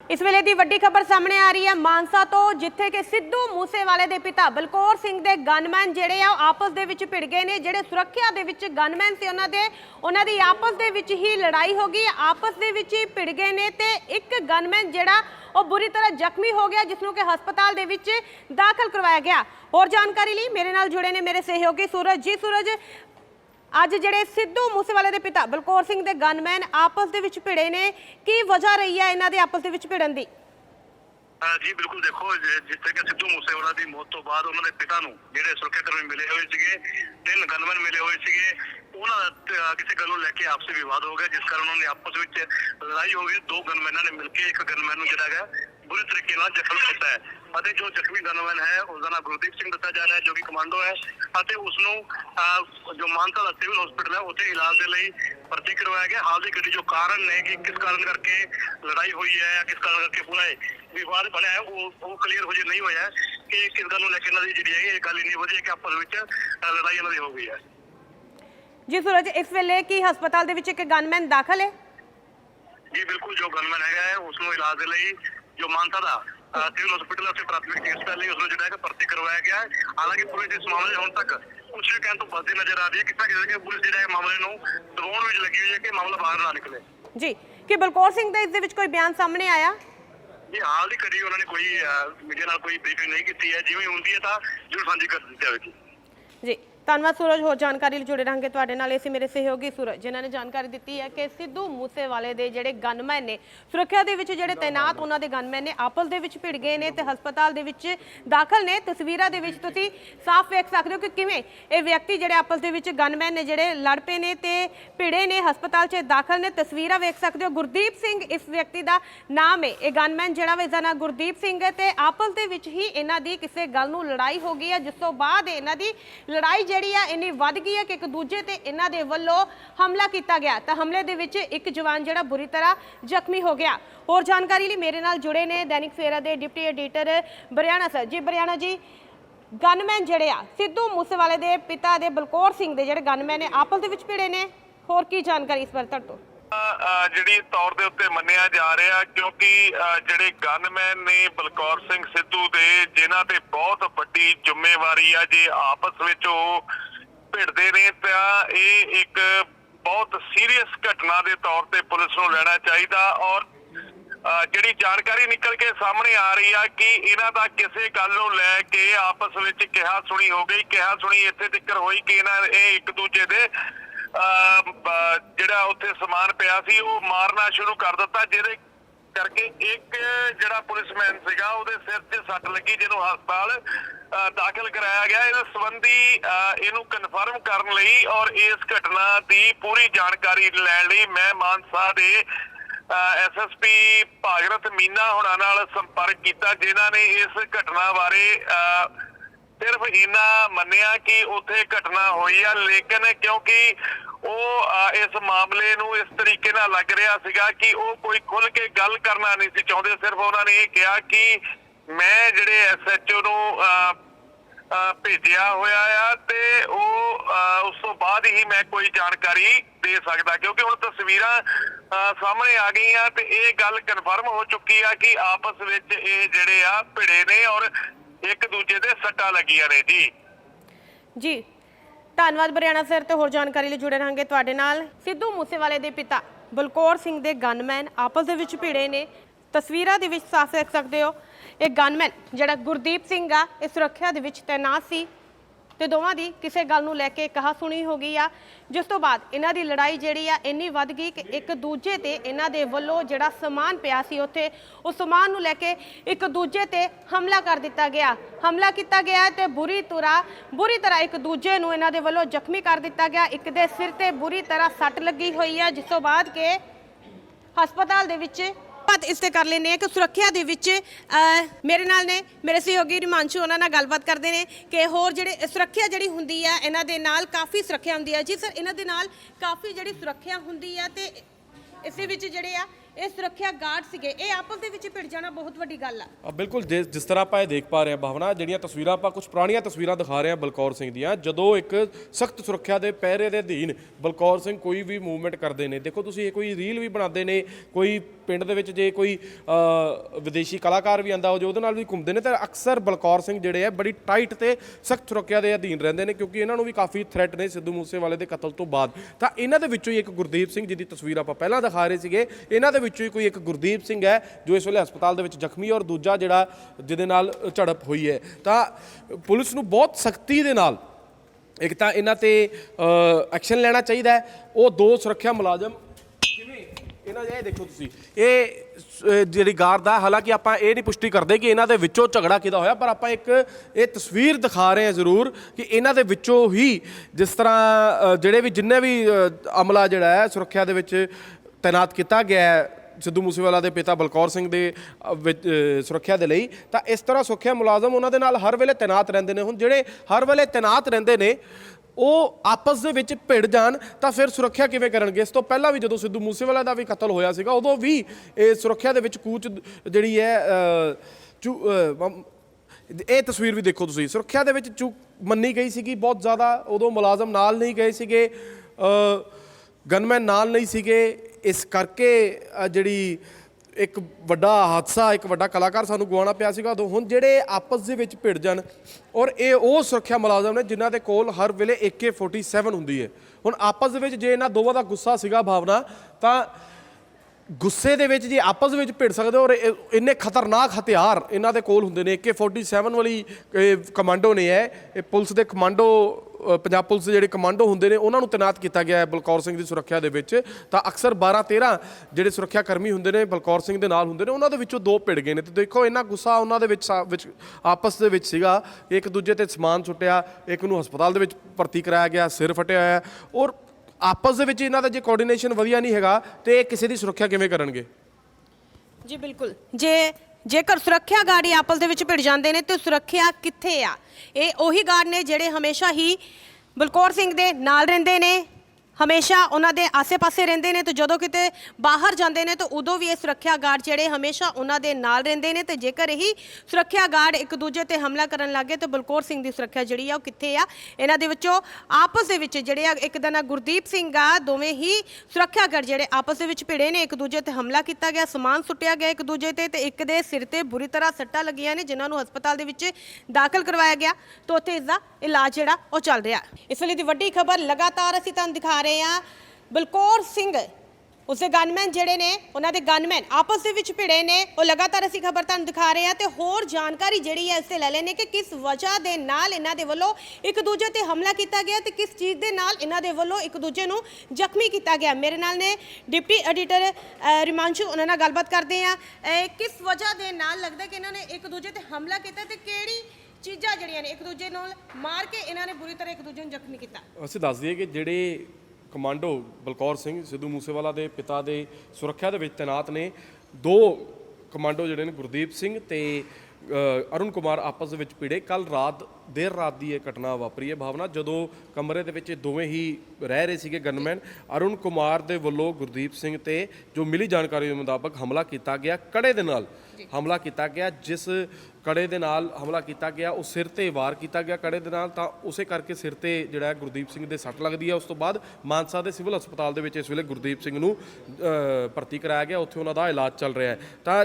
ਇਸ ਵੇਲੇ ਦੀ ਵੱਡੀ ਖਬਰ ਸਾਹਮਣੇ ਆ ਰਹੀ ਹੈ ਮਾਨਸਾ ਤੋਂ, ਜਿੱਥੇ ਕਿ ਸਿੱਧੂ ਮੂਸੇਵਾਲੇ ਦੇ ਪਿਤਾ ਬਲਕੌਰ ਸਿੰਘ ਦੇ ਗਨਮੈਨ ਜਿਹੜੇ ਆ, ਉਹ ਆਪਸ ਦੇ ਵਿੱਚ ਭਿੜ ਗਏ ਨੇ। ਜਿਹੜੇ ਸੁਰੱਖਿਆ ਦੇ ਵਿੱਚ ਗਨਮੈਨ ਸੀ ਉਹਨਾਂ ਦੇ, ਉਹਨਾਂ ਦੀ ਆਪਸ ਦੇ ਵਿੱਚ ਹੀ ਲੜਾਈ ਹੋ ਗਈ, ਆਪਸ ਦੇ ਵਿੱਚ ਹੀ ਭਿੜ ਗਏ ਨੇ ਤੇ ਇੱਕ ਗਨਮੈਨ ਜਿਹੜਾ, ਉਹ ਬੁਰੀ ਤਰ੍ਹਾਂ ਜ਼ਖਮੀ ਹੋ ਗਿਆ ਜਿਸ ਨੂੰ ਕਿ ਹਸਪਤਾਲ ਦੇ ਵਿੱਚ ਦਾਖਲ ਕਰਵਾਇਆ ਗਿਆ। ਹੋਰ ਜਾਣਕਾਰੀ ਲਈ ਮੇਰੇ ਨਾਲ ਜੁੜੇ ਨੇ ਮੇਰੇ ਸਹਿਯੋਗੀ ਸੂਰਜ। ਜੀ ਸੂਰਜ ਅੱਜ ਜਿਹੜੇ ਸਿੱਧੂ ਮੂਸੇਵਾਲੇ ਦੇ ਪਿਤਾ ਬਲਕੌਰ ਸਿੰਘ ਦੇ ਗਨਮੈਨ ਆਪਸ ਦੇ ਵਿੱਚ ਭਿੜੇ ਨੇ, ਕੀ ਵਜ੍ਹਾ ਰਹੀ ਹੈ ਇਹਨਾਂ ਦੇ ਆਪਸ ਦੇ ਵਿੱਚ ਭਿੜਨ ਦੀ? ਜੀ, ਬਿਲਕੁਲ ਦੇਖੋ, ਜਿ- ਜਿੱਥੇ ਸਿੱਧੂ ਮੂਸੇਵਾਲਾ ਦੀ ਮੌਤ ਤੋਂ ਬਾਅਦ ਉਹਨਾਂ ਦੇ ਪਿਤਾ ਨੂੰ ਜਿਹੜੇ ਸੁਰੱਖਿਆ ਕਰਮੀ ਮਿਲੇ ਹੋਏ ਸੀਗੇ, ਤਿੰਨ ਗਨਮੈਨ ਮਿਲੇ ਹੋਏ ਸੀਗੇ, ਉਹਨਾਂ ਦਾ ਕਿਸੇ ਗੱਲ ਨੂੰ ਲੈ ਕੇ ਆਪਸੀ ਵਿਵਾਦ ਹੋ ਗਿਆ, ਜਿਸ ਕਾਰਨ ਉਹਨਾਂ ਨੇ ਆਪਸ ਵਿੱਚ ਲੜਾਈ ਹੋ ਗਈ, ਦੋ ਗਨਮੈਨਾਂ ਨੇ ਮਿਲ ਕੇ ਇੱਕ ਗਨਮੈਨ ਨੂੰ ਜਿਹੜਾ ਹੈਗਾ ਬੁਰੀ ਤਰੀਕੇ ਨਾਲ ਜ਼ਖਮ ਕੀਤਾ ਹੈ। ਅਤੇ ਜੋ ਜ਼ਖਮੀ ਗਨਮੈਨ ਹੈ ਉਸ ਦਾ ਨਾਮ ਗੁਰਦੀਪ ਸਿੰਘ ਦੱਸਿਆ ਜਾ ਰਿਹਾ ਹੈ ਜੋ ਕਿ ਕਮਾਂਡੋ ਹੈ ਅਤੇ ਉਸ ਨੂੰ ਜੋ ਮਾਨਸਾ ਦਾ ਸਿਵਲ ਹਸਪੀਟਲ ਹੈ ਉੱਥੇ ਇਲਾਜ ਦੇ ਲਈ ਭਰਤੀ ਕਰਵਾਇਆ ਗਿਆ। ਹਾਲ ਦੀ ਘੜੀ ਜੋ ਕਾਰਨ ਨੇ ਕਿ ਕਿਸ ਕਾਰਨ ਕਰਕੇ ਲੜਾਈ ਹੋਈ ਹੈ ਜਾਂ ਕਿਸ ਕਾਰਨ ਕਰਕੇ ਪੂਰਾ ਵਿਵਾਦ ਬਣਿਆ ਹੈ ਉਹ ਉਹ ਕਲੀਅਰ ਹੋ ਜੇ ਨਹੀਂ ਹੋਇਆ ਹੈ ਕਿ ਕਿਸ ਗੱਲ ਨੂੰ ਲੈ ਕੇ ਇਹਨਾਂ ਦੀ ਜਿਹੜੀ ਹੈ ਇਹ ਗੱਲ ਇੰਨੀ ਵਧੀਆ ਕਿ ਆਪਸ ਵਿੱਚ ਲੜਾਈ ਇਹਨਾਂ ਦੀ ਹੋ ਗਈ ਹੈ। ਜੀ ਸੂਰਜ ਇਸ ਵੇਲੇ ਕੀ ਹਸਪਤਾਲ ਦੇ ਵਿੱਚ ਇੱਕ ਗਨਮੈਨ ਦਾਖਲ ਹੈ? ਜੀ ਬਿਲਕੁਲ ਜੋ ਗਨਮੈਨ ਹੈਗਾ ਉਸ ਨੂੰ ਇਲਾਜ ਦੇ ਲਈ ਜੋ ਮਾਨਸਾ ਦਾ ਸਿਵਲ ਹਸਪੀਟਲ ਉੱਥੇ ਪ੍ਰਾਥਮਿਕ ਚਿਕਿਤਸਾ ਲਈ ਉਸ ਨੂੰ ਜਿਹੜਾ ਹੈ ਕਿ ਭਰਤੀ ਕਰਵਾਇਆ ਗਿਆ ਹੈ। ਹਾਲਾਂਕਿ ਪੁਲਿਸ ਇਸ ਮਾਮਲੇ ਹੁਣ ਤੱਕ ਕੁਝ ਵੀ ਕਹਿਣ ਤੋਂ ਬਚਦੀ ਨਜ਼ਰ ਆ ਰਹੀ ਹੈ। ਕਿਸ ਤਰ੍ਹਾਂ ਕਿ ਪੁਲਿਸ ਜਿਹੜਾ ਹੈ ਮਾਮਲੇ ਨੂੰ ਦਬਾਉਣ ਵਿੱਚ ਲੱਗੀ ਹੋਈ ਹੈ ਕਿ ਮਾਮਲਾ ਬਾਹਰ ਨਾ ਨਿਕਲੇ। ਜੀ ਕੀ ਬਲਕੌਰ ਸਿੰਘ ਦਾ ਇਸ ਦੇ ਵਿੱਚ ਕੋਈ ਬਿਆਨ ਸਾਹਮਣੇ ਆਇਆ? ਜੀ ਹਾਲ ਦੀ ਘੜੀ ਉਹਨਾਂ ਨੇ ਕੋਈ ਮੀਡੀਆ ਨਾਲ ਕੋਈ ਬਰੀਫਿੰਗ ਨਹੀਂ ਕੀਤੀ ਹੈ। ਜਿਵੇਂ ਹੁੰਦੀ ਹੈ ਤਾਂ ਸਾਂਝੀ ਕਰ ਦਿੱਤੀ ਜਾਵੇਗੀ। ਜੀ ਧੰਨਵਾਦ ਸੂਰਜ, ਹੋਰ ਜਾਣਕਾਰੀ ਲਈ ਜੁੜੇ ਰਹਾਂਗੇ ਤੁਹਾਡੇ ਨਾਲ। ਅਸੀਂ ਮੇਰੇ ਸਹਿਯੋਗੀ ਸੂਰਜ, ਜਿਨ੍ਹਾਂ ਨੇ ਜਾਣਕਾਰੀ ਦਿੱਤੀ ਹੈ ਕਿ ਸਿੱਧੂ ਮੂਸੇਵਾਲੇ ਦੇ ਜਿਹੜੇ ਗਨਮੈਨ ਨੇ, ਸੁਰੱਖਿਆ ਦੇ ਵਿੱਚ ਜਿਹੜੇ ਤਾਇਨਾਤ ਉਹਨਾਂ ਦੇ ਗਨਮੈਨ ਨੇ, ਆਪਸ ਦੇ ਵਿੱਚ ਭਿੜ ਗਏ ਨੇ ਤੇ ਹਸਪਤਾਲ ਦੇ ਵਿੱਚ ਦਾਖਲ ਨੇ। ਤਸਵੀਰਾਂ ਦੇ ਵਿੱਚ ਤੁਸੀਂ ਸਾਫ਼ ਵੇਖ ਸਕਦੇ ਹੋ ਕਿ ਕਿਵੇਂ ਇਹ ਵਿਅਕਤੀ ਜਿਹੜੇ ਆਪਸ ਦੇ ਵਿੱਚ ਗਨਮੈਨ ਨੇ, ਜਿਹੜੇ ਲੜ ਪਏ ਨੇ ਤੇ ਭਿੜੇ ਨੇ, ਹਸਪਤਾਲ 'ਚ ਦਾਖਲ ਨੇ। ਤਸਵੀਰਾਂ ਵੇਖ ਸਕਦੇ ਹੋ, ਗੁਰਦੀਪ ਸਿੰਘ ਇਸ ਵਿਅਕਤੀ ਦਾ ਨਾਮ ਹੈ। ਇਹ ਗਨਮੈਨ ਜਿਹੜਾ ਵਾ, ਇਸਦਾ ਨਾਮ ਗੁਰਦੀਪ ਸਿੰਘ ਹੈ ਤੇ ਆਪਸ ਦੇ ਵਿੱਚ ਹੀ ਇਹਨਾਂ ਦੀ ਕਿਸੇ ਗੱਲ ਨੂੰ ਲੜਾਈ ਹੋ ਗਈ ਹੈ। ਜਿਸ ਤੋਂ ਬਾਅਦ ਇਹਨਾਂ ਦੀ ਲੜਾਈ ਜਿਹੜੀ ਆ, ਇੰਨੀ ਵੱਧ ਗਈ ਹੈ ਕਿ ਇੱਕ ਦੂਜੇ ਤੇ ਇਹਨਾਂ ਦੇ ਵੱਲੋਂ ਹਮਲਾ ਕੀਤਾ ਗਿਆ। ਤਾਂ ਹਮਲੇ ਦੇ ਵਿੱਚ ਇੱਕ ਜਵਾਨ ਜਿਹੜਾ ਬੁਰੀ ਤਰ੍ਹਾਂ ਜ਼ਖਮੀ ਹੋ ਗਿਆ। ਹੋਰ ਜਾਣਕਾਰੀ ਲਈ ਮੇਰੇ ਨਾਲ ਜੁੜੇ ਨੇ ਦੈਨਿਕ ਸਵੇਰਾ ਦੇ ਡਿਪਟੀ ਐਡੀਟਰ ਬਰਿਆਣਾ ਸਰ। ਜੀ, ਬਰਿਆਣਾ ਜੀ, ਗਨਮੈਨ ਜਿਹੜੇ ਆ, ਸਿੱਧੂ ਮੂਸੇਵਾਲੇ ਦੇ ਪਿਤਾ ਦੇ ਬਲਕੌਰ ਸਿੰਘ ਦੇ ਜਿਹੜੇ ਗਨਮੈਨ ਨੇ, ਆਪਸ ਦੇ ਵਿੱਚ ਭਿੜੇ ਨੇ। ਹੋਰ ਕੀ ਜਾਣਕਾਰੀ ਇਸ ਬਾਰੇ ਤੁਹਾਡੇ ਤੋਂ? ਜਿਹੜੀ ਤੌਰ ਦੇ ਉੱਤੇ ਮੰਨਿਆ ਜਾ ਰਿਹਾ ਕਿਉਂਕਿ ਜਿਹੜੇ ਗਨਮੈਨ ਨੇ ਬਲਕੌਰ ਸਿੰਘ ਸਿੱਧੂ ਦੇ, ਜਿਨ੍ਹਾਂ ਤੇ ਬਹੁਤ ਵੱਡੀ ਜ਼ਿੰਮੇਵਾਰੀ ਆ, ਜੇ ਆਪਸ ਵਿੱਚ ਉਹ ਭਿੜਦੇ ਨੇ, ਤਾਂ ਇਹ ਇੱਕ ਬਹੁਤ ਸੀਰੀਅਸ ਘਟਨਾ ਦੇ ਤੌਰ ਤੇ ਪੁਲਿਸ ਨੂੰ ਲੈਣਾ ਚਾਹੀਦਾ ਔਰ ਜਿਹੜੀ ਜਾਣਕਾਰੀ ਨਿਕਲ ਕੇ ਸਾਹਮਣੇ ਆ ਰਹੀ ਆ ਕਿ ਇਹਨਾਂ ਦਾ ਕਿਸੇ ਗੱਲ ਨੂੰ ਲੈ ਕੇ ਆਪਸ ਵਿੱਚ ਕਿਹਾ ਸੁਣੀ ਹੋ ਗਈ, ਕਿਹਾ ਸੁਣੀ ਇੱਥੇ ਤੱਕ ਹੋਈ ਕਿ ਇਹਨਾਂ, ਇਹ ਇੱਕ ਦੂਜੇ ਦੇ ਜਿਹੜਾ ਉੱਥੇ ਸਮਾਨ ਪਿਆ ਸੀ ਉਹ ਮਾਰਨਾ ਸ਼ੁਰੂ ਕਰ ਦਿੱਤਾ ਜਿਹਦੇ ਕਰਕੇ ਇੱਕ ਜਿਹੜਾ ਪੁਲਿਸਮੈਨ ਸੀਗਾ ਉਹਦੇ ਸਿਰ 'ਤੇ ਸੱਟ ਲੱਗੀ ਜਿਹਨੂੰ ਹਸਪਤਾਲ ਦਾਖਲ ਕਰਾਇਆ ਗਿਆ। ਇਸ ਸੰਬੰਧੀ ਅ, ਇਹਨੂੰ ਕਨਫਰਮ ਕਰਨ ਲਈ ਔਰ ਇਸ ਘਟਨਾ ਦੀ ਪੂਰੀ ਜਾਣਕਾਰੀ ਲੈਣ ਲਈ ਮੈਂ ਮਾਨਸਾ ਦੇ ਐਸਐਸਪੀ ਭਾਗਰਤ ਮੀਨਾ ਹੁਣਾਂ ਨਾਲ ਸੰਪਰਕ ਕੀਤਾ ਜਿਨ੍ਹਾਂ ਨੇ ਇਸ ਘਟਨਾ ਬਾਰੇ ਅ, ਸਿਰਫ ਇੰਨਾ ਮੰਨਿਆ ਕਿ ਉੱਥੇ ਘਟਨਾ ਹੋਈ ਆ ਲੇਕਿਨ ਕਿਉਂਕਿ ਉਹ ਇਸ ਮਾਮਲੇ ਨੂੰ ਇਸ ਤਰੀਕੇ ਨਾਲ ਲੱਗ ਰਿਹਾ ਸੀਗਾ ਕਿ ਉਹ ਕੋਈ ਖੁੱਲ ਕੇ ਗੱਲ ਕਰਨਾ ਨਹੀਂ ਸੀ ਚਾਹੁੰਦੇ। ਸਿਰਫ ਉਹਨਾਂ ਨੇ ਇਹ ਕਿਹਾ ਕਿ ਮੈਂ ਜਿਹੜੇ ਐਸਐਚਓ ਨੂੰ ਭੇਜਿਆ ਹੋਇਆ ਆ ਤੇ ਉਹ ਅ, ਉਸ ਤੋਂ ਬਾਅਦ ਹੀ ਮੈਂ ਕੋਈ ਜਾਣਕਾਰੀ ਦੇ ਸਕਦਾ। ਕਿਉਂਕਿ ਹੁਣ ਤਸਵੀਰਾਂ ਅ, ਸਾਹਮਣੇ ਆ ਗਈਆਂ ਤੇ ਇਹ ਗੱਲ ਕਨਫਰਮ ਹੋ ਚੁੱਕੀ ਆ ਕਿ ਆਪਸ ਵਿੱਚ ਇਹ ਜਿਹੜੇ ਆ ਭਿੜੇ ਨੇ ਔਰ ਇੱਕ ਦੂਜੇ ਦੇ ਸੱਟਾਂ ਲੱਗੀਆਂ ਨੇ ਜੀ। ਜੀ, ਧੰਨਵਾਦ ਬਰਿਆਣਾ ਸਰ ਤੇ ਹੋਰ ਜਾਣਕਾਰੀ ਲਈ ਜੁੜੇ ਰਹਾਂਗੇ ਤੁਹਾਡੇ ਨਾਲ। ਸਿੱਧੂ ਮੂਸੇਵਾਲੇ ਦੇ ਪਿਤਾ ਬਲਕੌਰ ਸਿੰਘ ਦੇ ਗਨਮੈਨ ਆਪਸ ਦੇ ਵਿੱਚ ਭਿੜੇ ਨੇ। ਤਸਵੀਰਾਂ ਦੇ ਵਿੱਚ ਸਾਫ਼ ਦੇਖ ਸਕਦੇ ਹੋ। ਇਹ ਗਨਮੈਨ ਜਿਹੜਾ ਗੁਰਦੀਪ ਸਿੰਘ ਆ, ਇਹ ਸੁਰੱਖਿਆ ਦੇ ਵਿੱਚ ਤੈਨਾਤ ਸੀ। ਤੇ ਦੋਵਾਂ ਦੀ ਕਿਸੇ ਗੱਲ ਨੂੰ ਲੈ ਕੇ ਕਹਾ ਸੁਣੀ ਹੋ ਗਈ ਆ। ਜਿਸ ਤੋਂ ਬਾਅਦ ਇਹਨਾਂ ਦੀ ਲੜਾਈ ਜਿਹੜੀ ਆ ਇੰਨੀ ਵੱਧ ਗਈ ਕਿ ਇੱਕ ਦੂਜੇ ਤੇ ਇਹਨਾਂ ਦੇ ਵੱਲੋਂ ਜਿਹੜਾ ਸਮਾਨ ਪਿਆ ਸੀ ਉੱਥੇ, ਉਸ ਸਮਾਨ ਨੂੰ ਲੈ ਕੇ ਇੱਕ ਦੂਜੇ ਤੇ ਹਮਲਾ ਕਰ ਦਿੱਤਾ ਗਿਆ। ਹਮਲਾ ਕੀਤਾ ਗਿਆ ਤੇ ਬੁਰੀ ਤਰ੍ਹਾਂ ਬੁਰੀ ਤਰ੍ਹਾਂ ਇੱਕ ਦੂਜੇ ਨੂੰ ਇਹਨਾਂ ਦੇ ਵੱਲੋਂ ਜ਼ਖਮੀ ਕਰ ਦਿੱਤਾ ਗਿਆ। ਇੱਕ ਦੇ ਸਿਰ ਤੇ ਬੁਰੀ ਤਰ੍ਹਾਂ ਸੱਟ ਲੱਗੀ ਹੋਈ ਆ, ਜਿਸ ਤੋਂ ਬਾਅਦ ਕਿ ਹਸਪਤਾਲ ਦੇ ਵਿੱਚ ਬਾਤ ਇਸ ਤੇ ਕਰ ਲੈਨੇ ਆ ਕਿ ਸੁਰੱਖਿਆ ਦੇ ਵਿੱਚ ਮੇਰੇ ਨਾਲ ਨੇ, ਮੇਰੇ ਸਹਿਯੋਗੀ ਰਿਮਾਂਸ਼ੂ ਉਹਨਾਂ ਨਾਲ ਗੱਲਬਾਤ ਕਰਦੇ ਨੇ ਕਿ ਹੋਰ ਜਿਹੜੇ, ਸੁਰੱਖਿਆ ਜਿਹੜੀ ਹੁੰਦੀ ਆ, ਇਹਨਾਂ ਦੇ ਨਾਲ ਕਾਫੀ ਸੁਰੱਖਿਆ ਹੁੰਦੀ ਆ। ਜੀ ਸਰ, ਇਹਨਾਂ ਦੇ ਨਾਲ ਕਾਫੀ ਜਿਹੜੀ ਸੁਰੱਖਿਆ ਹੁੰਦੀ ਆ ਤੇ ਇਸ ਦੇ ਵਿੱਚ ਜਿਹੜੇ ਆ ਇਹ ਸੁਰੱਖਿਆ ਗਾਰਡ ਸੀਗੇ, ਇਹ ਆਪਸ ਦੇ ਵਿੱਚ ਭਿੜ ਜਾਣਾ ਬਹੁਤ ਵੱਡੀ ਗੱਲ ਆ। ਆ ਬਿਲਕੁਲ, ਜਿਸ ਜਿਸ ਤਰ੍ਹਾਂ ਆਪਾਂ ਇਹ ਦੇਖ ਪਾ ਰਹੇ ਹਾਂ, ਭਾਵਨਾ, ਜਿਹੜੀਆਂ ਤਸਵੀਰਾਂ ਆਪਾਂ ਕੁਝ ਪੁਰਾਣੀਆਂ ਤਸਵੀਰਾਂ ਦਿਖਾ ਰਹੇ ਹਾਂ ਬਲਕੌਰ ਸਿੰਘ ਦੀਆਂ, ਜਦੋਂ ਇੱਕ ਸਖਤ ਸੁਰੱਖਿਆ ਦੇ ਪਹਿਰੇ ਦੇ ਅਧੀਨ ਬਲਕੌਰ ਸਿੰਘ ਕੋਈ ਵੀ ਮੂਵਮੈਂਟ ਕਰਦੇ ਨੇ, ਦੇਖੋ ਤੁਸੀਂ ਇਹ ਕੋਈ ਰੀਲ ਵੀ ਬਣਾਉਂਦੇ ਨੇ, ਕੋਈ ਪਿੰਡ ਦੇ ਵਿੱਚ ਜੇ ਕੋਈ ਵਿਦੇਸ਼ੀ ਕਲਾਕਾਰ ਵੀ ਆਂਦਾ ਹੋ ਜੇ, ਉਹਦੇ ਨਾਲ ਵੀ ਘੁੰਮਦੇ ਨੇ, ਤਾਂ ਅਕਸਰ ਬਲਕੌਰ ਸਿੰਘ ਜਿਹੜੇ ਆ, ਬੜੀ ਟਾਈਟ ਤੇ ਸਖਤ ਸੁਰੱਖਿਆ ਦੇ ਅਧੀਨ ਰਹਿੰਦੇ ਨੇ, ਕਿਉਂਕਿ ਇਹਨਾਂ ਨੂੰ ਵੀ ਕਾਫੀ ਥ੍ਰੈਟ ਨੇ ਸਿੱਧੂ ਮੂਸੇਵਾਲੇ ਦੇ ਕਤਲ ਤੋਂ ਬਾਅਦ। ਤਾਂ ਇਹਨਾਂ ਦੇ ਵਿੱਚੋਂ ਹੀ ਇੱਕ ਗੁਰਦੀਪ ਸਿੰਘ ਜਿਹਦੀ ਤਸਵੀਰ ਆਪਾਂ ਪਹਿਲਾਂ ਦਿਖਾ ਰਹੇ ਸੀਗੇ, ਇਹਨਾਂ ਦੇ ਵਿੱਚੋਂ ਹੀ ਕੋਈ ਇੱਕ ਗੁਰਦੀਪ ਸਿੰਘ ਹੈ, ਜੋ ਇਸ ਵੇਲੇ ਹਸਪਤਾਲ ਦੇ ਵਿੱਚ ਜ਼ਖਮੀ ਔਰ ਦੂਜਾ ਜਿਹੜਾ ਜਿਹਦੇ ਨਾਲ ਝੜਪ ਹੋਈ ਹੈ। ਤਾਂ ਪੁਲਿਸ ਨੂੰ ਬਹੁਤ ਸਖਤੀ ਦੇ ਨਾਲ ਇੱਕ ਤਾਂ ਇਹਨਾਂ ਤੇ ਐਕਸ਼ਨ ਲੈਣਾ ਚਾਹੀਦਾ ਹੈ। ਉਹ ਦੋ ਸੁਰੱਖਿਆ ਮੁਲਾਜ਼ਮ ਕਿਵੇਂ? ਇਹਨਾਂ ਦੇ, ਇਹ ਦੇਖੋ ਤੁਸੀਂ, ਇਹ ਜਿਹੜੀ ਗਾਰ ਦਾ ਹਾਲਾਂਕਿ ਆਪਾਂ ਇਹ ਨਹੀਂ ਪੁਸ਼ਟੀ ਕਰਦੇ ਕਿ ਇਹਨਾਂ ਦੇ ਵਿੱਚੋਂ ਝਗੜਾ ਕਿਦਾ ਹੋਇਆ, ਪਰ ਆਪਾਂ ਇੱਕ ਇਹ ਤਸਵੀਰ ਦਿਖਾ ਰਹੇ ਹਾਂ ਜ਼ਰੂਰ ਕਿ ਇਹਨਾਂ ਦੇ ਵਿੱਚੋਂ ਹੀ ਜਿਸ ਤਰ੍ਹਾਂ ਜਿਹੜੇ ਵੀ ਜਿੰਨੇ ਵੀ ਅਮਲਾ ਜਿਹੜਾ ਹੈ, ਸੁਰੱਖਿਆ ਦੇ ਵਿੱਚ ਤਾਇਨਾਤ ਕੀਤਾ ਗਿਆ ਹੈ ਸਿੱਧੂ ਮੂਸੇਵਾਲਾ ਦੇ ਪਿਤਾ ਬਲਕੌਰ ਸਿੰਘ ਦੇ ਵਿੱਚ, ਸੁਰੱਖਿਆ ਦੇ ਲਈ ਤਾਂ ਇਸ ਤਰ੍ਹਾਂ ਸੁਰੱਖਿਆ ਮੁਲਾਜ਼ਮ ਉਹਨਾਂ ਦੇ ਨਾਲ ਹਰ ਵੇਲੇ ਤਾਇਨਾਤ ਰਹਿੰਦੇ ਨੇ। ਹੁਣ ਜਿਹੜੇ ਹਰ ਵੇਲੇ ਤਾਇਨਾਤ ਰਹਿੰਦੇ ਨੇ ਉਹ ਆਪਸ ਦੇ ਵਿੱਚ ਭਿੜ ਜਾਣ ਤਾਂ ਫਿਰ ਸੁਰੱਖਿਆ ਕਿਵੇਂ ਕਰਨਗੇ? ਇਸ ਤੋਂ ਪਹਿਲਾਂ ਵੀ ਜਦੋਂ ਸਿੱਧੂ ਮੂਸੇਵਾਲਾ ਦਾ ਵੀ ਕਤਲ ਹੋਇਆ ਸੀਗਾ ਉਦੋਂ ਵੀ ਇਹ ਸੁਰੱਖਿਆ ਦੇ ਵਿੱਚ ਕੂਚ ਜਿਹੜੀ ਹੈ ਚੂ ਇਹ ਤਸਵੀਰ ਵੀ ਦੇਖੋ ਤੁਸੀਂ। ਸੁਰੱਖਿਆ ਦੇ ਵਿੱਚ ਚੂਕ ਮੰਨੀ ਗਈ ਸੀਗੀ ਬਹੁਤ ਜ਼ਿਆਦਾ ਉਦੋਂ ਮੁਲਾਜ਼ਮ ਨਾਲ ਨਹੀਂ ਗਏ ਸੀਗੇ ਗਨਮੈਨ ਨਾਲ ਨਹੀਂ ਸੀਗੇ ਇਸ ਕਰਕੇ ਜਿਹੜੀ ਇੱਕ ਵੱਡਾ ਹਾਦਸਾ, ਇੱਕ ਵੱਡਾ ਕਲਾਕਾਰ ਸਾਨੂੰ ਗਵਾਉਣਾ ਪਿਆ ਸੀਗਾ ਉਦੋਂ। ਹੁਣ ਜਿਹੜੇ ਆਪਸ ਦੇ ਵਿੱਚ ਭਿੜ ਜਾਣ, ਔਰ ਇਹ ਉਹ ਸੁਰੱਖਿਆ ਮੁਲਾਜ਼ਮ ਨੇ ਜਿਨ੍ਹਾਂ ਦੇ ਕੋਲ ਹਰ ਵੇਲੇ AK47 ਹੁੰਦੀ ਹੈ। ਹੁਣ ਆਪਸ ਦੇ ਵਿੱਚ ਜੇ ਇਹਨਾਂ ਦੋਵਾਂ ਦਾ ਗੁੱਸਾ ਸੀਗਾ ਭਾਵਨਾ, ਤਾਂ ਗੁੱਸੇ ਦੇ ਵਿੱਚ ਜੇ ਆਪਸ ਵਿੱਚ ਭਿੜ ਸਕਦੇ ਹੋ, ਔਰ ਇੰਨੇ ਖਤਰਨਾਕ ਹਥਿਆਰ ਇਹਨਾਂ ਦੇ ਕੋਲ ਹੁੰਦੇ ਨੇ AK47 ਵਾਲੀ ਕਮਾਂਡੋ ਨੇ ਹੈ ਇਹ ਪੁਲਿਸ ਦੇ ਕਮਾਂਡੋ ਪੰਜਾਬ ਪੁਲਿਸ ਦੇ ਜਿਹੜੇ ਕਮਾਂਡੋ ਹੁੰਦੇ ਨੇ, ਉਹਨਾਂ ਨੂੰ ਤਾਇਨਾਤ ਕੀਤਾ ਗਿਆ ਹੈ ਬਲਕੌਰ ਸਿੰਘ ਦੀ ਸੁਰੱਖਿਆ ਦੇ ਵਿੱਚ। ਤਾਂ ਅਕਸਰ 12 13 ਜਿਹੜੇ ਸੁਰੱਖਿਆ ਕਰਮੀ ਹੁੰਦੇ ਨੇ, ਬਲਕੌਰ ਸਿੰਘ ਦੇ ਨਾਲ ਹੁੰਦੇ ਨੇ, ਉਹਨਾਂ ਦੇ ਵਿੱਚੋਂ ਦੋ ਭਿੜ ਗਏ ਨੇ। ਤੇ ਦੇਖੋ, ਇੰਨਾ ਗੁੱਸਾ ਉਹਨਾਂ ਦੇ ਵਿੱਚ ਵਿੱਚ ਆਪਸ ਦੇ ਵਿੱਚ ਸੀਗਾ। ਇੱਕ ਦੂਜੇ ਤੇ ਸਮਾਨ ਸੁੱਟਿਆ, ਇੱਕ ਨੂੰ ਹਸਪਤਾਲ ਦੇ ਵਿੱਚ ਭਰਤੀ ਕਰਾਇਆ ਗਿਆ, ਸਿਰ ਫਟਿਆ ਹੋਇਆ। ਔਰ ਆਪਸ ਦੇ ਵਿੱਚ ਇਹਨਾਂ ਦਾ ਜੇ ਕੋਆਰਡੀਨੇਸ਼ਨ ਵਧੀਆ ਨਹੀਂ ਹੈਗਾ, ਤੇ ਇਹ ਕਿਸੇ ਦੀ ਸੁਰੱਖਿਆ ਕਿਵੇਂ ਕਰਨਗੇ? ਜੀ, ਬਿਲਕੁਲ। ਜੇ ਜੇਕਰ ਸੁਰੱਖਿਆ ਗਾਰਡ ਹੀ ਆਪਸ ਦੇ ਵਿੱਚ ਭਿੜ ਜਾਂਦੇ ਨੇ ਤੇ ਸੁਰੱਖਿਆ ਕਿੱਥੇ ਆ? ਇਹ ਉਹੀ ਗਾਰਡ ਨੇ ਜਿਹੜੇ ਹਮੇਸ਼ਾ ਹੀ ਬਲਕੌਰ ਸਿੰਘ ਦੇ ਨਾਲ ਰਹਿੰਦੇ ਨੇ। ਹਮੇਸ਼ਾ ਉਹਨਾਂ ਦੇ ਆਸੇ-ਪਾਸੇ ਰਹਿੰਦੇ ਨੇ ਤੇ ਜਦੋਂ ਕਿਤੇ ਬਾਹਰ ਜਾਂਦੇ ਨੇ ਤਾਂ ਉਦੋਂ ਵੀ ਇਹ ਸੁਰੱਖਿਆ ਗਾਰਡ ਜਿਹੜੇ ਹਮੇਸ਼ਾ ਉਹਨਾਂ ਦੇ ਨਾਲ ਰਹਿੰਦੇ ਨੇ ਤੇ ਜੇਕਰ ਇਹੀ ਸੁਰੱਖਿਆ ਗਾਰਡ ਇੱਕ ਦੂਜੇ ਤੇ ਹਮਲਾ ਕਰਨ ਲੱਗੇ ਤਾਂ ਬਲਕੌਰ ਸਿੰਘ ਦੀ ਸੁਰੱਖਿਆ ਜਿਹੜੀ ਆ ਉਹ ਕਿੱਥੇ ਆ? ਇਹਨਾਂ ਦੇ ਵਿੱਚੋਂ ਆਪਸ ਦੇ ਵਿੱਚ ਜਿਹੜੇ ਆ, ਇੱਕ ਦਾ ਨਾਂ ਗੁਰਦੀਪ ਸਿੰਘ ਆ, ਦੋਵੇਂ ਹੀ ਸੁਰੱਖਿਆ ਗਾਰਡ ਜਿਹੜੇ ਆਪਸ ਦੇ ਵਿੱਚ ਭਿੜੇ ਨੇ, ਇੱਕ ਦੂਜੇ ਤੇ ਹਮਲਾ ਕੀਤਾ ਗਿਆ, ਸਮਾਨ ਸੁੱਟਿਆ ਗਿਆ ਇੱਕ ਦੂਜੇ ਤੇ ਤੇ ਇੱਕ ਦੇ ਸਿਰ ਤੇ ਬੁਰੀ ਤਰ੍ਹਾਂ ਸੱਟਾਂ ਲੱਗੀਆਂ ਨੇ ਜਿਨ੍ਹਾਂ ਨੂੰ ਹਸਪਤਾਲ ਦੇ ਵਿੱਚ ਦਾਖਲ ਕਰਵਾਇਆ ਗਿਆ ਤੇ ਉੱਥੇ ਇਸ ਦਾ ਇਲਾਜ ਜਿਹੜਾ ਉਹ ਚੱਲ ਰਿਹਾ। ਇਸ ਵੇਲੇ ਦੀ ਵੱਡੀ ਖਬਰ ਲਗਾਤਾਰ ਅਸੀਂ ਤੁਹਾਨੂੰ ਦਿਖਾ ਰਹੇ ਹਾਂ, ਬਲਕੌਰ ਸਿੰਘ, ਉਸਦੇ ਗਨਮੈਨ ਜਿਹੜੇ ਨੇ, ਉਹਨਾਂ ਦੇ ਗਨਮੈਨ ਆਪਸ ਦੇ ਵਿੱਚ ਭਿੜੇ ਨੇ, ਉਹ ਲਗਾਤਾਰ ਅਸੀਂ ਖਬਰ ਤੁਹਾਨੂੰ ਦਿਖਾ ਰਹੇ ਹਾਂ ਤੇ ਹੋਰ ਜਾਣਕਾਰੀ ਜਿਹੜੀ ਹੈ ਇਸ ਤੇ ਲੈ ਲੈਣੇ ਕਿ ਕਿਸ ਵਜ੍ਹਾ ਦੇ ਨਾਲ ਇਹਨਾਂ ਦੇ ਵੱਲੋਂ ਇੱਕ ਦੂਜੇ ਤੇ ਹਮਲਾ ਕੀਤਾ ਗਿਆ ਤੇ ਕਿਸ ਚੀਜ਼ ਦੇ ਨਾਲ ਇਹਨਾਂ ਦੇ ਵੱਲੋਂ ਇੱਕ ਦੂਜੇ ਨੂੰ ਜ਼ਖਮੀ ਕੀਤਾ ਗਿਆ। ਮੇਰੇ ਨਾਲ ਨੇ ਡਿਪਟੀ ਐਡੀਟਰ ਰਿਮਾਂਸ਼ੂ, ਉਹਨਾਂ ਨਾਲ ਗੱਲਬਾਤ ਕਰਦੇ ਆ ਕਿਸ ਵਜ੍ਹਾ ਦੇ ਨਾਲ ਲੱਗਦਾ ਕਿ ਇਹਨਾਂ ਨੇ ਇੱਕ ਦੂਜੇ ਤੇ ਹਮਲਾ ਕੀਤਾ ਤੇ ਕਿਹੜੀ ਚੀਜ਼ਾਂ ਜਿਹੜੀਆਂ ਨੇ ਇੱਕ ਦੂਜੇ ਨਾਲ ਮਾਰ ਕੇ ਇਹਨਾਂ ਨੇ ਬੁਰੀ ਤਰ੍ਹਾਂ ਇੱਕ ਦੂਜੇ ਨੂੰ ਜ਼ਖਮੀ ਕੀਤਾ? ਅਸੀਂ ਦੱਸ ਦਈਏ ਕਿ ਜਿਹੜੇ ਕਮਾਂਡੋ ਬਲਕੌਰ ਸਿੰਘ ਸਿੱਧੂ ਮੂਸੇਵਾਲਾ ਦੇ ਪਿਤਾ ਦੇ ਸੁਰੱਖਿਆ ਦੇ ਵਿੱਚ ਤੈਨਾਤ ਨੇ। ਦੋ ਕਮਾਂਡੋ ਜਿਹੜੇ ਨੇ ਗੁਰਦੀਪ ਸਿੰਘ ਤੇ ਅਰੁਣ ਕੁਮਾਰ ਆਪਸ ਦੇ ਵਿੱਚ ਭਿੜੇ। ਕੱਲ ਰਾਤ ਦੇਰ ਰਾਤ ਦੀ ਇਹ ਘਟਨਾ ਵਾਪਰੀ ਹੈ ਭਾਵਨਾ ਜਦੋਂ ਕਮਰੇ ਦੇ ਵਿੱਚ ਇਹ ਦੋਵੇਂ ਹੀ ਰਹਿ ਰਹੇ ਸੀਗੇ ਗਨਮੈਨ। ਅਰੁਣ ਕੁਮਾਰ ਦੇ ਵੱਲੋਂ ਗੁਰਦੀਪ ਸਿੰਘ ਤੇ ਜੋ ਮਿਲੀ ਜਾਣਕਾਰੀ ਦੇ ਮੁਤਾਬਕ ਹਮਲਾ ਕੀਤਾ ਗਿਆ ਕੜੇ ਦੇ ਨਾਲ ਹਮਲਾ ਕੀਤਾ ਗਿਆ ਜਿਸ ਕੜੇ ਦੇ ਨਾਲ ਹਮਲਾ ਕੀਤਾ ਗਿਆ ਉਹ ਸਿਰ ਤੇ ਵਾਰ ਕੀਤਾ ਗਿਆ ਕੜੇ ਦੇ ਨਾਲ ਤਾਂ ਉਸੇ ਕਰਕੇ ਸਿਰ ਤੇ ਜਿਹੜਾ ਗੁਰਦੀਪ ਸਿੰਘ ਦੇ ਸੱਟ ਲੱਗਦੀ ਹੈ। ਉਸ ਤੋਂ ਬਾਅਦ ਮਾਨਸਾ ਦੇ ਸਿਵਲ ਹਸਪਤਾਲ ਦੇ ਵਿੱਚ ਇਸ ਵੇਲੇ ਗੁਰਦੀਪ ਸਿੰਘ ਨੂੰ ਭਰਤੀ ਕਰਾਇਆ ਗਿਆ ਉੱਥੇ ਉਹਨਾਂ ਦਾ ਇਲਾਜ ਚੱਲ ਰਿਹਾ ਹੈ। ਤਾਂ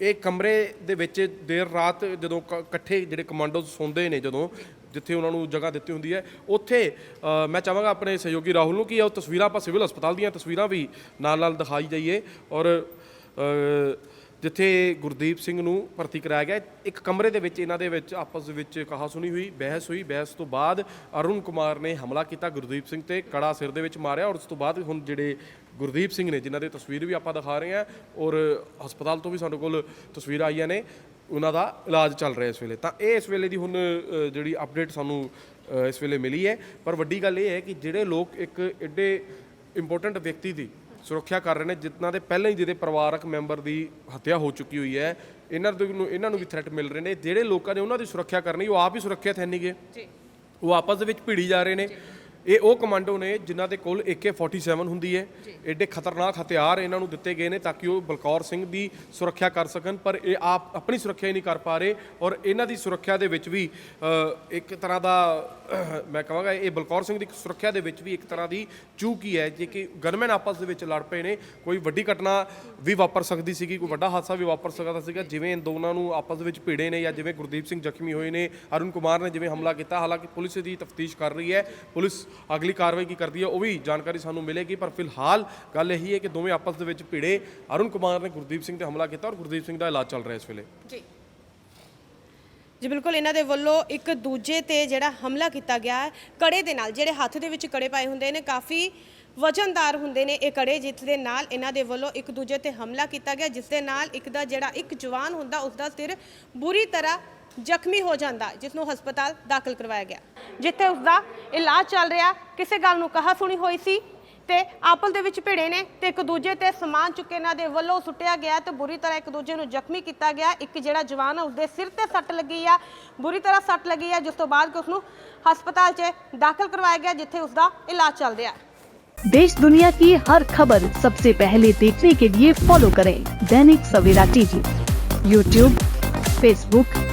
ਇਹ ਕਮਰੇ ਦੇ ਵਿੱਚ ਦੇਰ ਰਾਤ ਜਦੋਂ ਕ- ਇਕੱਠੇ ਜਿਹੜੇ ਕਮਾਂਡੋਜ਼ ਸੌਂਦੇ ਨੇ ਜਦੋਂ ਜਿੱਥੇ ਉਹਨਾਂ ਨੂੰ ਜਗ੍ਹਾ ਦਿੱਤੀ ਹੁੰਦੀ ਹੈ ਉੱਥੇ ਅ, ਮੈਂ ਚਾਹਾਂਗਾ ਆਪਣੇ ਸਹਿਯੋਗੀ ਰਾਹੁਲ ਨੂੰ ਕਿ ਉਹ ਤਸਵੀਰਾਂ ਆਪਾਂ ਸਿਵਲ ਹਸਪਤਾਲ ਦੀਆਂ ਤਸਵੀਰਾਂ ਵੀ ਨਾਲ ਨਾਲ ਦਿਖਾਈ ਜਾਈਏ ਔਰ ਅ, ਜਿੱਥੇ ਗੁਰਦੀਪ ਸਿੰਘ ਨੂੰ ਭਰਤੀ ਕਰਾਇਆ ਗਿਆ, ਇੱਕ ਕਮਰੇ ਦੇ ਵਿੱਚ, ਇਹਨਾਂ ਦੇ ਵਿੱਚ ਆਪਸ ਵਿੱਚ ਕਹਾ ਸੁਣੀ ਹੋਈ, ਬਹਿਸ ਹੋਈ। ਬਹਿਸ ਤੋਂ ਬਾਅਦ ਅਰੁਣ ਕੁਮਾਰ ਨੇ ਹਮਲਾ ਕੀਤਾ ਗੁਰਦੀਪ ਸਿੰਘ ਤੇ, ਕੜਾ ਸਿਰ ਦੇ ਵਿੱਚ ਮਾਰਿਆ ਔਰ ਉਸ ਤੋਂ ਬਾਅਦ ਹੁਣ ਜਿਹੜੇ ਗੁਰਦੀਪ ਸਿੰਘ ਨੇ, ਜਿਨ੍ਹਾਂ ਦੀ ਤਸਵੀਰ ਵੀ ਆਪਾਂ ਦਿਖਾ ਰਹੇ ਹਾਂ ਔਰ ਹਸਪਤਾਲ ਤੋਂ ਵੀ ਸਾਡੇ ਕੋਲ ਤਸਵੀਰਾਂ ਆਈਆਂ ਨੇ, ਉਹਨਾਂ ਦਾ ਇਲਾਜ ਚੱਲ ਰਿਹਾ ਇਸ ਵੇਲੇ। ਤਾਂ ਇਹ ਇਸ ਵੇਲੇ ਦੀ ਹੁਣ ਜਿਹੜੀ ਅਪਡੇਟ ਸਾਨੂੰ ਇਸ ਵੇਲੇ ਮਿਲੀ ਹੈ। ਪਰ ਵੱਡੀ ਗੱਲ ਇਹ ਹੈ ਕਿ ਜਿਹੜੇ ਲੋਕ ਇੱਕ ਐਡੇ ਇੰਪੋਰਟੈਂਟ ਵਿਅਕਤੀ ਦੀ ਸੁਰੱਖਿਆ ਕਰ ਰਹੇ ਨੇ ਜਿਨ੍ਹਾਂ ਦੇ ਪਹਿਲਾਂ ਹੀ ਜਿਹਦੇ ਪਰਿਵਾਰਕ ਮੈਂਬਰ ਦੀ ਹੱਤਿਆ ਹੋ ਚੁੱਕੀ ਹੋਈ ਹੈ ਇਹਨਾਂ ਨੂੰ ਇਹਨਾਂ ਨੂੰ ਵੀ ਥ੍ਰੈਟ ਮਿਲ ਰਹੇ ਨੇ। ਜਿਹੜੇ ਲੋਕਾਂ ਨੇ ਉਹਨਾਂ ਦੀ ਸੁਰੱਖਿਆ ਕਰਨੀ ਉਹ ਆਪ ਹੀ ਸੁਰੱਖਿਅਤ ਹੈ ਨਹੀਂਗੇ ਜੀ। ਉਹ ਆਪਸ ਦੇ ਵਿੱਚ ਭਿੜੀ ਜਾ ਰਹੇ ਨੇ। ਇਹ ਉਹ ਕਮਾਂਡੋ ਨੇ ਜਿਨ੍ਹਾਂ ਦੇ ਕੋਲ AK47 ਹੁੰਦੀ ਹੈ। ਐਡੇ ਖਤਰਨਾਕ ਹਥਿਆਰ ਇਹਨਾਂ ਨੂੰ ਦਿੱਤੇ ਗਏ ਨੇ ਤਾਂ ਕਿ ਉਹ ਬਲਕੌਰ ਸਿੰਘ ਦੀ ਸੁਰੱਖਿਆ ਕਰ ਸਕਣ ਪਰ ਇਹ ਆਪ ਆਪਣੀ ਸੁਰੱਖਿਆ ਹੀ ਨਹੀਂ ਕਰ ਪਾ ਰਹੇ ਔਰ ਇਹਨਾਂ ਦੀ ਸੁਰੱਖਿਆ ਦੇ ਵਿੱਚ ਵੀ ਇੱਕ ਤਰ੍ਹਾਂ ਦਾ ਮੈਂ ਕਹਾਂਗਾ ਇਹ ਬਲਕੌਰ ਸਿੰਘ ਦੀ ਸੁਰੱਖਿਆ ਦੇ ਵਿੱਚ ਵੀ ਇੱਕ ਤਰ੍ਹਾਂ ਦੀ ਚੂਕ ਹੀ ਹੈ ਜੇ ਕਿ ਗਨਮੈਨ ਆਪਸ ਦੇ ਵਿੱਚ ਲੜ ਪਏ ਨੇ ਕੋਈ ਵੱਡੀ ਘਟਨਾ ਵੀ ਵਾਪਰ ਸਕਦੀ ਸੀਗੀ ਕੋਈ ਵੱਡਾ ਹਾਦਸਾ ਵੀ ਵਾਪਰ ਸਕਦਾ ਸੀਗਾ ਜਿਵੇਂ ਇਨ ਦੋਨਾਂ ਨੂੰ ਆਪਸ ਦੇ ਵਿੱਚ ਭਿੜੇ ਨੇ ਜਾਂ ਜਿਵੇਂ ਗੁਰਦੀਪ ਸਿੰਘ ਜ਼ਖਮੀ ਹੋਏ ਨੇ ਅਰੁਣ ਕੁਮਾਰ ਨੇ ਜਿਵੇਂ ਹਮਲਾ ਕੀਤਾ ਹਾਲਾਂਕਿ ਪੁਲਿਸ ਦੀ ਤਫਤੀਸ਼ ਕਰ ਰਹੀ ਹੈ। ਪੁਲਿਸ ਅਗਲੀ ਕਾਰਵਾਈ ਕੀ ਕਰਦੀ ਹੈ, ਉਹ ਵੀ ਜਾਣਕਾਰੀ ਸਾਨੂੰ ਮਿਲੇਗੀ। ਪਰ ਫਿਲਹਾਲ ਗੱਲ ਇਹੀ ਹੈ ਕਿ ਦੋਵੇਂ ਆਪਸ ਦੇ ਵਿੱਚ ਭਿੜੇ। ਅਰੁਣ ਕੁਮਾਰ ਨੇ ਗੁਰਦੀਪ ਸਿੰਘ ਤੇ ਹਮਲਾ ਕੀਤਾ ਔਰ ਗੁਰਦੀਪ ਸਿੰਘ ਦਾ ਇਲਾਜ ਚੱਲ ਰਿਹਾ ਇਸ ਵੇਲੇ। ਜੀ। ਜੀ, ਬਿਲਕੁਲ ਇਹਨਾਂ ਦੇ ਵੱਲੋਂ ਇੱਕ ਦੂਜੇ ਤੇ ਜਿਹੜਾ ਹਮਲਾ ਕੀਤਾ ਗਿਆ ਹੈ, ਕੜੇ ਦੇ ਨਾਲ, ਜਿਹੜੇ ਹੱਥ ਦੇ ਵਿੱਚ ਕੜੇ ਪਾਏ ਹੁੰਦੇ ਨੇ, ਕਾਫੀ ਵਜਨਦਾਰ ਹੁੰਦੇ ਨੇ ਇਹ ਕੜੇ, ਜਿਸ ਦੇ ਨਾਲ ਇਹਨਾਂ ਦੇ ਵੱਲੋਂ ਇੱਕ ਦੂਜੇ ਤੇ ਹਮਲਾ ਕੀਤਾ ਗਿਆ, ਜਿਸ ਦੇ ਨਾਲ ਇੱਕ ਦਾ ਜਿਹੜਾ ਇੱਕ ਜਵਾਨ ਹੁੰਦਾ ਉਸ ਦਾ ਸਿਰ ਬੁਰੀ ਤਰ੍ਹਾਂ ਜ਼ਖਮੀ ਹੋ ਜਾਂਦਾ ਜਿਸ ਨੂੰ ਹਸਪਤਾਲ ਦਾਖਲ ਕਰਵਾਇਆ ਗਿਆ ਜਿੱਥੇ ਉਸ ਦਾ ਇਲਾਜ ਚੱਲ ਰਿਹਾ ਕਿਸੇ ਗੱਲ ਨੂੰ ਕਹਾ ਸੁਣੀ ਹੋਈ ਸੀ ਤੇ ਆਪਸ ਦੇ ਵਿੱਚ ਭਿੜੇ ਨੇ ਤੇ ਇੱਕ ਦੂਜੇ ਤੇ ਸਮਾਨ ਚੁੱਕੇ ਇਹਨਾਂ ਦੇ ਵੱਲੋਂ ਸੁੱਟਿਆ ਗਿਆ ਤੇ ਬੁਰੀ ਤਰ੍ਹਾਂ ਇੱਕ ਦੂਜੇ ਨੂੰ ਜ਼ਖਮੀ ਕੀਤਾ ਗਿਆ ਇੱਕ ਜਿਹੜਾ ਜਵਾਨ ਆ ਉਸਦੇ ਸਿਰ ਤੇ ਸੱਟ ਲੱਗੀ ਆ ਬੁਰੀ ਤਰ੍ਹਾਂ ਸੱਟ ਲੱਗੀ ਆ ਜਿਸ ਤੋਂ ਬਾਅਦ ਕਿ ਉਸਨੂੰ ਹਸਪਤਾਲ 'ਚ ਦਾਖਲ ਕਰਵਾਇਆ ਗਿਆ ਜਿੱਥੇ ਉਸਦਾ ਇਲਾਜ ਚੱਲ ਰਿਹਾ देश दुनिया की हर खबर सबसे पहले देखने के लिए फॉलो करें Dainik Savera TV YouTube Facebook